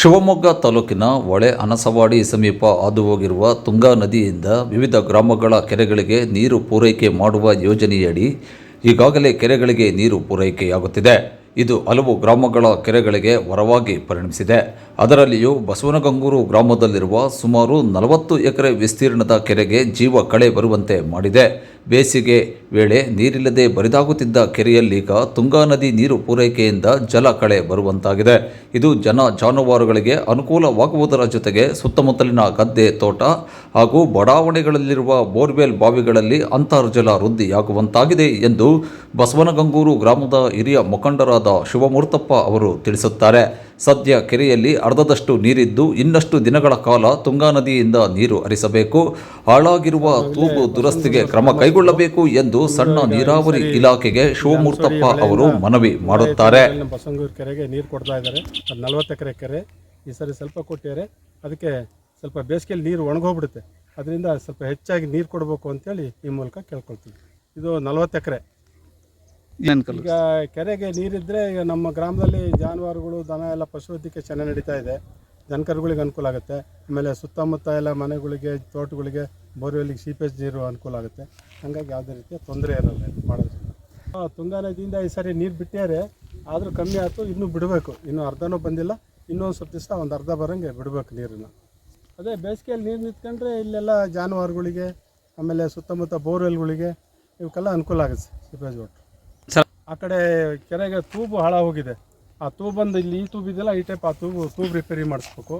ಶಿವಮೊಗ್ಗ ತಾಲೂಕಿನ ಹೊಳೆ ಅನಸವಾಡಿ ಸಮೀಪ ಹಾದು ಹೋಗಿರುವ ತುಂಗಾ ನದಿಯಿಂದ ವಿವಿಧ ಗ್ರಾಮಗಳ ಕೆರೆಗಳಿಗೆ ನೀರು ಪೂರೈಕೆ ಮಾಡುವ ಯೋಜನೆಯಡಿ ಈಗಾಗಲೇ ಕೆರೆಗಳಿಗೆ ನೀರು ಪೂರೈಕೆಯಾಗುತ್ತಿದೆ. ಇದು ಹಲವು ಗ್ರಾಮಗಳ ಕೆರೆಗಳಿಗೆ ವರವಾಗಿ ಪರಿಣಮಿಸಿದೆ. ಅದರಲ್ಲಿಯೂ ಬಸವನಗಂಗೂರು ಗ್ರಾಮದಲ್ಲಿರುವ ಸುಮಾರು ನಲವತ್ತು ಎಕರೆ ವಿಸ್ತೀರ್ಣದ ಕೆರೆಗೆ ಜೀವ ಕಳೆ ಬರುವಂತೆ ಮಾಡಿದೆ. ಬೇಸಿಗೆ ವೇಳೆ ನೀರಿಲ್ಲದೆ ಬರಿದಾಗುತ್ತಿದ್ದ ಕೆರೆಯಲ್ಲೀಗ ತುಂಗಾ ನದಿ ನೀರು ಪೂರೈಕೆಯಿಂದ ಜಲ ಕಳೆ ಬರುವಂತಾಗಿದೆ. ಇದು ಜನ ಜಾನುವಾರುಗಳಿಗೆ ಅನುಕೂಲವಾಗುವುದರ ಜೊತೆಗೆ ಸುತ್ತಮುತ್ತಲಿನ ಗದ್ದೆ, ತೋಟ ಹಾಗೂ ಬಡಾವಣೆಗಳಲ್ಲಿರುವ ಬೋರ್ವೆಲ್ ಬಾವಿಗಳಲ್ಲಿ ಅಂತರ್ಜಲ ವೃದ್ಧಿಯಾಗುವಂತಾಗಿದೆ ಎಂದು ಬಸವನಗಂಗೂರು ಗ್ರಾಮದ ಹಿರಿಯ ಮುಖಂಡರಾದ ಶಿವಮೂರ್ತಪ್ಪ ಅವರು ತಿಳಿಸುತ್ತಾರೆ. ಸದ್ಯ ಕೆರೆಯಲ್ಲಿ ಅರ್ಧದಷ್ಟು ನೀರಿದ್ದು ಇನ್ನಷ್ಟು ದಿನಗಳ ಕಾಲ ತುಂಗಾ ನದಿಯಿಂದ ನೀರು ಹರಿಸಬೇಕು. ಹಾಳಾಗಿರುವ ತೂಗು ದುರಸ್ತಿಗೆ ಕ್ರಮ ಕೈಗೊಳ್ಳಬೇಕು ಎಂದು ಸಣ್ಣ ನೀರಾವರಿ ಇಲಾಖೆಗೆ ಶಿವಮೂರ್ತಪ್ಪ ಅವರು ಮನವಿ ಮಾಡುತ್ತಾರೆ. ಕೆರೆಗೆ ನೀರು ಕೊಡ್ತಾ ಇದ್ದಾರೆ. ನಲ್ವತ್ತು ಎಕರೆ ಕೆರೆ. ಈ ಸರಿ ಸ್ವಲ್ಪ ಕೊಟ್ಟಿದ್ದಾರೆ. ಅದಕ್ಕೆ ಸ್ವಲ್ಪ ಬೇಸಿಗೆಯಲ್ಲಿ ನೀರು ಒಣಗೋಗ್ಬಿಡುತ್ತೆ. ಅದರಿಂದ ಸ್ವಲ್ಪ ಹೆಚ್ಚಾಗಿ ನೀರು ಕೊಡಬೇಕು ಅಂತೇಳಿ ಈ ಮೂಲಕ ಕೇಳ್ಕೊಳ್ತೀವಿ. ಇದು ನಲವತ್ತು ಎಕರೆ. ಈಗ ಕೆರೆಗೆ ನೀರಿದ್ದರೆ ಈಗ ನಮ್ಮ ಗ್ರಾಮದಲ್ಲಿ ಜಾನುವಾರುಗಳು ದನ ಎಲ್ಲ ಪಶುವೈದ್ಯಕ್ಕೆ ಚೆನ್ನಾಗಿ ನಡೀತಾ ಇದೆ. ಜನಕರುಗಳಿಗೆ ಅನುಕೂಲ ಆಗುತ್ತೆ. ಆಮೇಲೆ ಸುತ್ತಮುತ್ತ ಎಲ್ಲ ಮನೆಗಳಿಗೆ ತೋಟಗಳಿಗೆ ಬೋರ್ವೆಲ್ಲಿಗೆ ಸೀಪೇಜ್ ನೀರು ಅನುಕೂಲ ಆಗುತ್ತೆ. ಹಾಗಾಗಿ ಯಾವುದೇ ರೀತಿಯ ತೊಂದರೆ ಇರಲ್ಲ ಇದು ಮಾಡೋದ್ರಿಂದ. ಆ, ತುಂಗಾ ನದಿಯಿಂದ ಈ ಸರಿ ನೀರು ಬಿಟ್ಟಿದ್ದಾರೆ. ಆದರೂ ಕಮ್ಮಿ ಆಯಿತು ಇನ್ನೂ ಬಿಡಬೇಕು. ಇನ್ನೂ ಅರ್ಧನೂ ಬಂದಿಲ್ಲ. ಇನ್ನೊಂದು ಸ್ವಲ್ಪ ದಿವಸ ಒಂದು ಅರ್ಧ ಬರೋಂಗೆ ಬಿಡಬೇಕು ನೀರನ್ನು. ಅದೇ ಬೇಸಿಗೆಯಲ್ಲಿ ನೀರು ನಿಂತ್ಕೊಂಡ್ರೆ ಇಲ್ಲೆಲ್ಲ ಜಾನುವಾರುಗಳಿಗೆ ಆಮೇಲೆ ಸುತ್ತಮುತ್ತ ಬೋರ್ವೆಲ್ಗಳಿಗೆ ಇವಕ್ಕೆಲ್ಲ ಅನುಕೂಲ ಆಗುತ್ತೆ ಸೀಪೇಜ್ ವಾಟ್ರ್ ಆ ಕಡೆ ಕೆರೆಗೆ ತೂಬು ಹೋಗಿದೆ ಆ ತೂಬ್ ಬಂದು ಇಲ್ಲಿ ಈ ತೂಬ್ ಇದೆಯಲ್ಲ, ಈ ಟೈಪ್ ಆ ತೂಬು ತೂಬು ರಿಪೇರಿ ಮಾಡಿಸ್ಬೇಕು.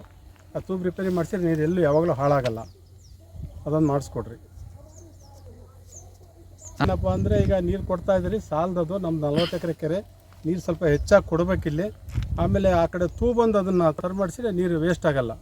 ಆ ತೂಬು ರಿಪೇರಿ ಮಾಡಿಸಿದ್ರೆ ನೀರು ಎಲ್ಲೂ ಯಾವಾಗಲೂ ಹಾಳಾಗಲ್ಲ. ಅದನ್ನು ಮಾಡಿಸ್ಕೊಡ್ರಿ. ಏನಪ್ಪ ಅಂದರೆ ಈಗ ನೀರು ಕೊಡ್ತಾ ಇದ್ರಿ ಸಾಲದದು ನಮ್ಮ ನಲ್ವತ್ತು ಎಕರೆ ಕೆರೆ. ನೀರು ಸ್ವಲ್ಪ ಹೆಚ್ಚಾಗಿ ಕೊಡಬೇಕಿಲ್ಲಿ. ಆಮೇಲೆ ಆ ಕಡೆ ತೂಬಂದು ಅದನ್ನು ತರ್ ಮಾಡಿಸಿದ್ರೆ ನೀರು ವೇಸ್ಟ್ ಆಗಲ್ಲ.